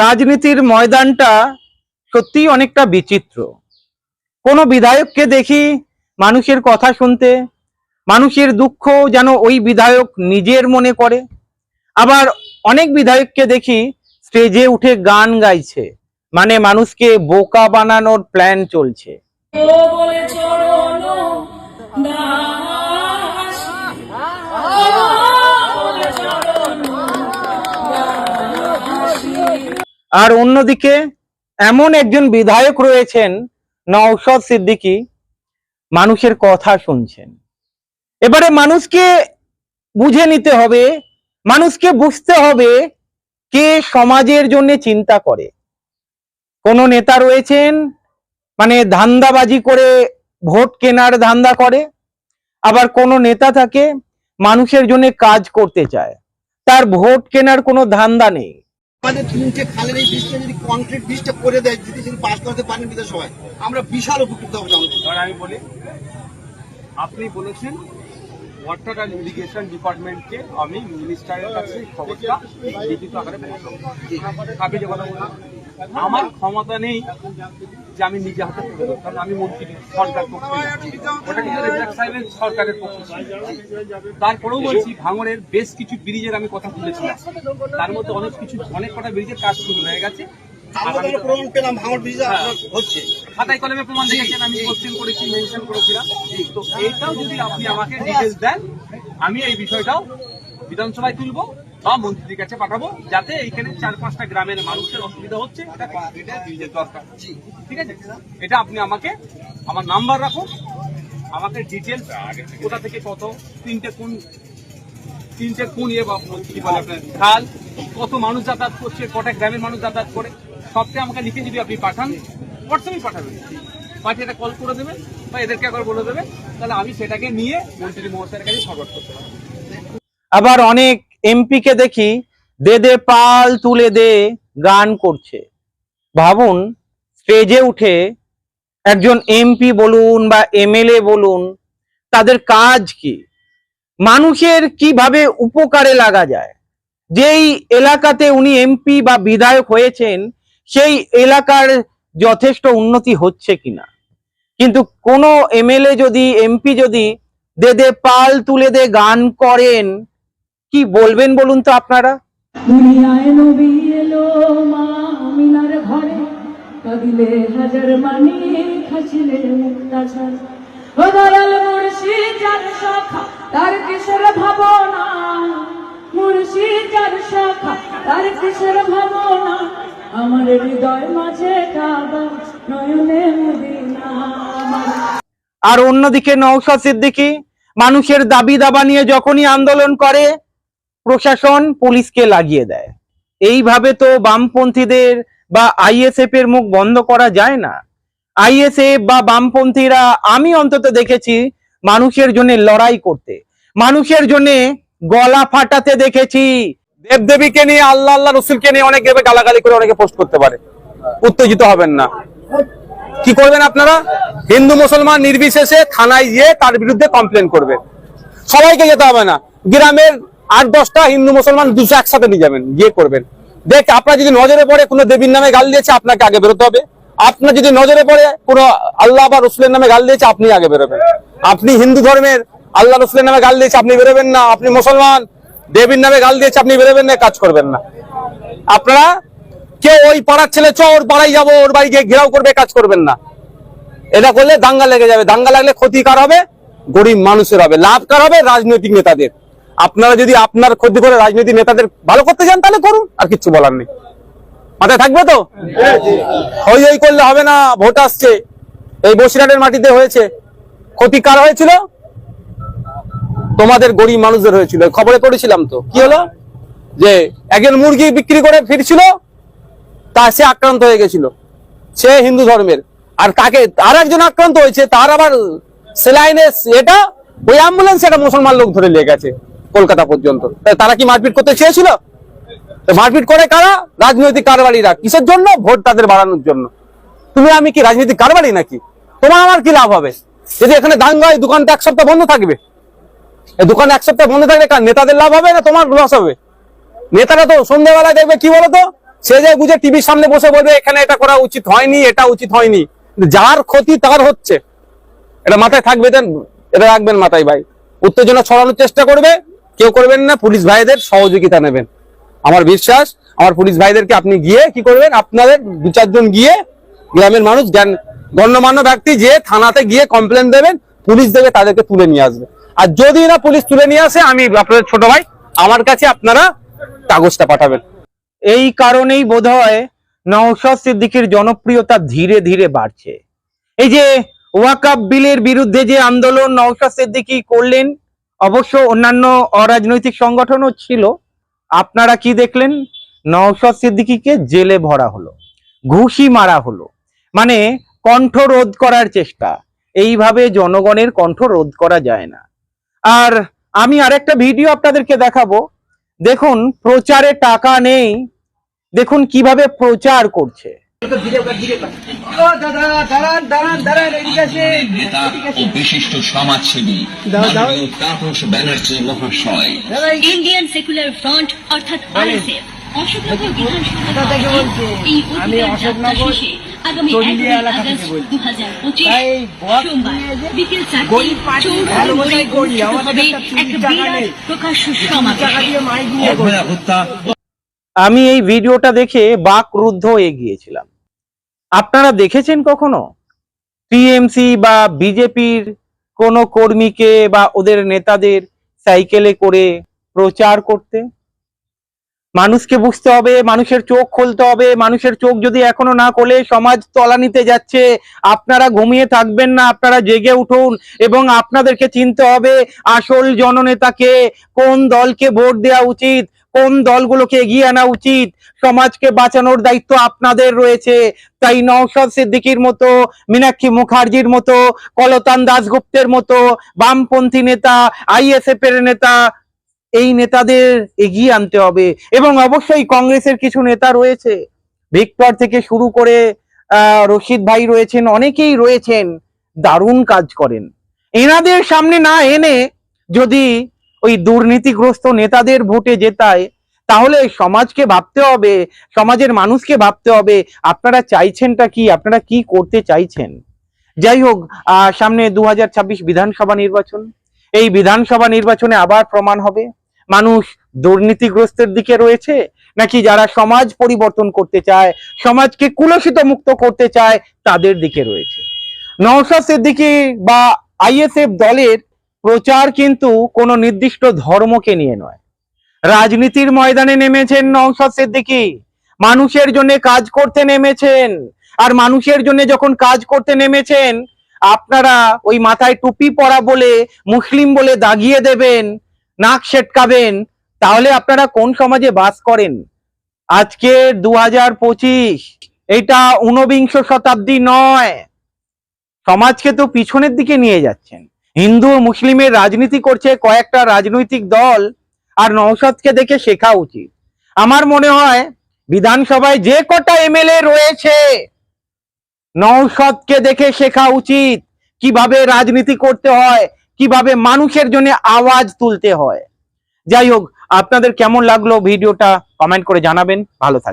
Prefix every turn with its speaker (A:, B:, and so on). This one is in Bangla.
A: রাজনীতির ময়দানটা সত্যিই অনেকটা বিচিত্র। কোনো বিধায়ককে দেখি মানুষের কথা শুনতে, মানুষের দুঃখ যেন ওই বিধায়ক নিজের মনে করে। আবার অনেক বিধায়ককে দেখি স্টেজে উঠে গান গাইছে মানে মানুষকে বোকা বানানোর প্ল্যান চলছে। আর অন্যদিকে এমন একজন বিধায়ক রয়েছেন নওশদ সিদ্দিকী, মানুষের কথা শুনছেন। এবারে মানুষকে বুঝে নিতে হবে, মানুষকে বুঝতে হবে কে সমাজের জন্য চিন্তা করে। কোন নেতা রয়েছেন মানে ধান্দাবাজি করে ভোট কেনার ধান্দা করে, আবার কোন নেতা থাকে মানুষের জন্য কাজ করতে চায়, তার ভোট কেনার কোনো ধান্দা নেই।
B: আমাদের তিনটে খালের এই ব্রিজটা যদি কংক্রিট ব্রিজটা করে দেয় যদি যদি পাস করতে পারেন বিধানসভায় আমরা বিশাল উপকৃত হব
C: আমি বলি আপনি বলেছেন ওয়াটার অ্যান্ড ইরিগেশন ডিপার্টমেন্টকে আমি মিনিস্টারের কাছে খবরটা লিখিত আকারে পৌঁছাবো। আপনি যে কথা বললাম আমার ক্ষমতা নেই যে আমি নিজে হাতে তুলে দেবো কারণ আমি মন্ত্রী সরকার পক্ষে ওটা কিন্তু রেজাক সাহেবের সরকারের পক্ষে তারপরেও বলছি ভাঙনের বেশ কিছু ব্রিজের আমি কথা তুলেছিলাম। তার মধ্যে অনেক কিছু অনেক কটা ব্রিজের কাজ শুরু হয়ে গেছে।
B: আমরা তো প্রমাণ পেলাম ভাঙর ব্রিজে। আপনার হচ্ছে।
C: খাতায় কলমে প্রমাণ দেখেছেন আমি কোশ্চেন করেছি মেনশন করেছিলাম। তো এইটাও যদি আপনি আমাকে ডিটেলস দেন আমি এই বিষয়টাও বিধানসভায় তুলবো। বা মন্ত্রীর কাছে পাঠাবো যাতে এইখানে চার পাঁচটা গ্রামের মানুষের অসুবিধা হচ্ছে এটা কংক্রিটের ব্রিজের দরকার। ঠিক আছে? এটা আপনি আমাকে আমার নাম্বার রাখুন। আমাকে ডিটেলস কোথা থেকে কত তিনটে কোন তিনটে কোন ইয়ে বা কি বলে আপনার? খাল কত মানুষ যাতায়াত করছে কটা গ্রামের মানুষ যাতায়াত করে সবটা আমাকে লিখে যদি আপনি পাঠান হোয়াটসঅ্যাপে পাঠাবেন। পাঠিয়ে এটা কল করে দেবেন বা এদেরকে একবার বলে দেবেন। তাহলে আমি সেটাকে নিয়ে মন্ত্রী মহাশয়ের কাছে ফরওয়ার্ড করতে পারব।
A: আবার অনেক এমপি কে দেখি দে দে পাল তুলে দে গান করছে। ভাবুন, স্টেজে উঠে একজন এমপি বলুন বা এমএলএ বলুন, তাদের কাজ কি? মানুষের কীভাবে উপকারে লাগা যায়? যেই এলাকাতে উনি এমপি বা বিধায়ক হয়েছেন, সেই এলাকার যথেষ্ট উন্নতি হচ্ছে কিনা? কিন্তু কোনো এমএলএ যদি, এমপি যদি দে দে পাল তুলে দে গান করেন কি বলবেন বলুন তো আপনারা?
D: তার কিসের ভাবনা? শাখা তার কিসের ভাবনা? আমার হৃদয় মাঝে নয়নে মদিনা।
A: আর অন্যদিকে নওশাদ সিদ্দিকী মানুষের দাবি দাবা নিয়ে যখনই আন্দোলন করে প্রশাসন পুলিশকে লাগিয়ে দেয়। এইভাবে তো বামপন্থীদের বা আইএসএফ এর মুখ বন্ধ করা যায় না। আইএসএফ বা বামপন্থীরা, আমি অন্তত দেখেছি মানুষের জন্য লড়াই করতে। মানুষের জন্য গলা ফাটাতে দেখেছি। দেবদেবীকে নিয়ে, আল্লাহ আল্লাহ রসুলকে নিয়ে অনেকে এভাবে গালাগালি করে অনেকে পোস্ট করতে পারে। উত্তেজিত হবেন না। কি করবেন আপনারা? হিন্দু, মুসলমান নির্বিশেষে থানায় গিয়ে তার বিরুদ্ধে কমপ্লেন করবেন। সবাইকে যেতে হবে না। গ্রামের আট, দশটা হিন্দু, মুসলমান দুশো একসাথে নিয়ে যাবেন, গিয়ে করবেন। দেখ, আপনার যদি নজরে পড়ে কোনো দেবীর নামে গাল দিয়েছে, আপনাকে আগে বেরোতে হবে। আপনার যদি নজরে পড়ে কোনো আল্লাহ বা রসুলের নামে গাল দিয়েছে, আপনি আগে বেরোবেন। আপনি হিন্দু ধর্মের আল্লাহ রসুলের নামে গাল দিয়েছে, আপনি বেরোবেন না। আপনি মুসলমান, দেবীর নামে গাল দিয়েছে, আপনি বেরোবেন না, কাজ করবেন না। আপনারা কেউ ওই পাড়ার ছেলে, চ, ওর পাড়ায় যাব, ওর বাড়ি গিয়ে ঘেরাও করবে, কাজ করবেন না। এটা করলে দাঙ্গা লেগে যাবে। দাঙ্গা লাগলে ক্ষতি কার হবে, গরিব মানুষের হবে। লাভ কার হবে রাজনৈতিক নেতাদের। আপনারা যদি আপনার ক্ষতি করে রাজনৈতিক নেতাদের ভালো করতে চান, তাহলে করুন, আর কিচ্ছু বলার নেই। মাথায় থাকবে তো? হই হই করলে হবে না, ভোট আসছে। এই বসিরহাটের মাটিতে হয়েছে। ক্ষতি কার হয়েছিল? তোমাদের গরিব মানুষদের হয়েছিল। খবরে পড়েছিলাম তো। কি হলো? যে একজন মুরগি বিক্রি করে ফিরছিল, তা সে আক্রান্ত হয়ে গেছিল। সে হিন্দু ধর্মের। আর তাকে, আর একজন আক্রান্ত হয়েছে, তার আবার সেলাইনে, এটা ওই অ্যাম্বুলেন্স একটা মুসলমান লোক ধরে লেগে গেছে। কলকাতা পর্যন্ত। তারা কি মারপিট করতে চেয়েছিল? মারপিট করে কারা? রাজনৈতিক কারবারিরা। কিসের জন্য? ভোট তাদের বাড়ানোর জন্য। তুমি আমি কি রাজনৈতিক কারবারি নাকি? তোমার আমার কি লাভ হবে? যদি এখানে দাঙ্গা দোকানটা এক সপ্তাহ বন্ধ থাকবে দোকান এক সপ্তাহ বন্ধ থাকলে কার নেতাদের লাভ হবে না তোমার লস হবে? নেতারা তো সন্ধ্যাবেলায় দেখবে কি বলতো?
E: সে যে বুঝে টিভির সামনে বসে বলবে, এখানে এটা করা উচিত হয়নি, এটা উচিত হয়নি। যার ক্ষতি তার হচ্ছে। এটা মাথায় থাকবে এটা রাখবেন মাথায় ভাই। উত্তেজনা ছড়ানোর চেষ্টা করবে। কেউ করবেন না, পুলিশ ভাইদের সহযোগিতা নেবেন। আমার বিশ্বাস, আমার পুলিশ ভাইদেরকে আপনি গিয়ে কি করবেন, আপনাদের দু চারজন গিয়ে গ্রামের মানুষ গণ্যমান্য ব্যক্তি যে থানাতে গিয়ে কমপ্লেন দেবেন, পুলিশ দেবে, তাদেরকে তুলে নিয়ে আসবে। আর যদি না পুলিশ তুলে নিয়ে আসে, আমি আপনাদের ছোট ভাই, আমার কাছে আপনারা কাগজটা পাঠাবেন।
A: এই কারণেই বোধহয় নওশাদ সিদ্দিকীর জনপ্রিয়তা ধীরে ধীরে বাড়ছে। এই যে ওয়াকাব বিলের বিরুদ্ধে যে আন্দোলন নওশাদ সিদ্দিকী করলেন অবশ্য অন্যান্য অরাজনৈতিক সংগঠনও ছিল। আপনারা কি দেখলেন? নওশাদ সিদ্দিকীকে জেলে ভরা হলো, ঘুষি মারা হলো। মানে কণ্ঠ রোধ করার চেষ্টা। এইভাবে জনগণের কণ্ঠ রোধ করা যায় না। আর আমি আরেকটা ভিডিও আপনাদেরকে দেখাবো। দেখুন, প্রচারে টাকা নেই। দেখুন কীভাবে প্রচার করছে।
F: বিশিষ্ট সমাজসেবী তাপস ব্যানার্জি মহাশয়।
G: ইন্ডিয়ান সেকুলার ফ্রন্ট অর্থাৎ আরএসএফ অশোকনগর বিধানসভা এই অধিকার শেষে আগামী এগারোই আগস্ট দু হাজার পঁচিশ সোমবার বিকেল চারটে চৌধুরী অনুষ্ঠিত হবে এক বিরাট প্রকাশ্য সমাবেশ।
A: আমি এই ভিডিওটা দেখে বাকরুদ্ধ হয়ে গিয়েছিলাম। আপনারা দেখেছেন কখনো? টিএমসি বা বিজেপির কোনো কর্মীকে বা ওদের নেতাদের সাইকেলে করে প্রচার করতে? মানুষকে বুঝতে হবে, মানুষের চোখ খুলতে হবে, মানুষের চোখ যদি এখনও না খোলে, সমাজ তলানিতে যাচ্ছে, আপনারা ঘুমিয়ে থাকবেন না, আপনারা জেগে উঠুন এবং আপনাদেরকে চিনতে হবে আসল জননেতাকে কোন দলকে ভোট দেওয়া উচিত কোন দলগুলোকে এগিয়ে আনা উচিত? সমাজকে বাঁচানোর দায়িত্ব আপনাদের রয়েছে। তাই নওশাদ সিদ্দিকীর মতো, মীনাক্ষী মুখার্জির মতো, কলতান দাসগুপ্তের মতো, বামপন্থী নেতা আইএসএফ এর নেতা, এই নেতাদের এগিয়ে আনতে হবে। এবং অবশ্যই কংগ্রেসের কিছু নেতা রয়েছে। ভিক্টর থেকে শুরু করে রশিদ ভাই রয়েছেন, অনেকেই রয়েছেন। দারুণ কাজ করেন। এনাদের সামনে না এনে যদি ওই দুর্নীতিগ্রস্ত নেতাদের ভোটে জেতায়, তাহলে সমাজকে ভাবতে হবে, সমাজের মানুষকে ভাবতে হবে, আপনারা চাইছেনটা কি, আপনারা কি করতে চাইছেন? যাই হোক সামনে দু হাজার ছাব্বিশ বিধানসভা নির্বাচন। এই বিধানসভা নির্বাচনে আবার প্রমাণ হবে, মানুষ দুর্নীতিগ্রস্তের দিকে রয়েছে, নাকি যারা সমাজ পরিবর্তন করতে চায়, সমাজকে কুলসিত মুক্ত করতে চায়, তাদের দিকে রয়েছে। নওশাদ সিদ্দিকী বা আইএসএফ দলের প্রচার কিন্তু কোনো নির্দিষ্ট ধর্মকে নিয়ে নয়। রাজনীতির ময়দানে নেমেছেন নওশাদ সিদ্দিকী। মানুষের জন্য কাজ করতে নেমেছেন। আর মানুষের জন্য যখন কাজ করতে নেমেছেন, আপনারা ওই মাথায় টুপি পরা বলে, মুসলিম বলে দাগিয়ে দেবেন, নাক সেটকাবেন, তাহলে আপনারা কোন সমাজে বাস করেন? আজকে দু হাজার পঁচিশ, এটা ঊনবিংশ শতাব্দী নয়। সমাজকে তো পিছনের দিকে নিয়ে যাচ্ছেন। হিন্দু মুসলিমের রাজনীতি করছে কয়েকটা রাজনৈতিক দল আর নৌসাদকে দেখে শেখা উচিত। আমার মনে হয় বিধানসভায় যে কটা এমএলএ রয়েছে নৌসদকে দেখে শেখা উচিত কীভাবে রাজনীতি করতে হয়, কীভাবে মানুষের জন্য আওয়াজ তুলতে হয়। যাই হোক, আপনাদের কেমন লাগল ভিডিওটা কমেন্ট করে জানাবেন। ভালো থাকবেন।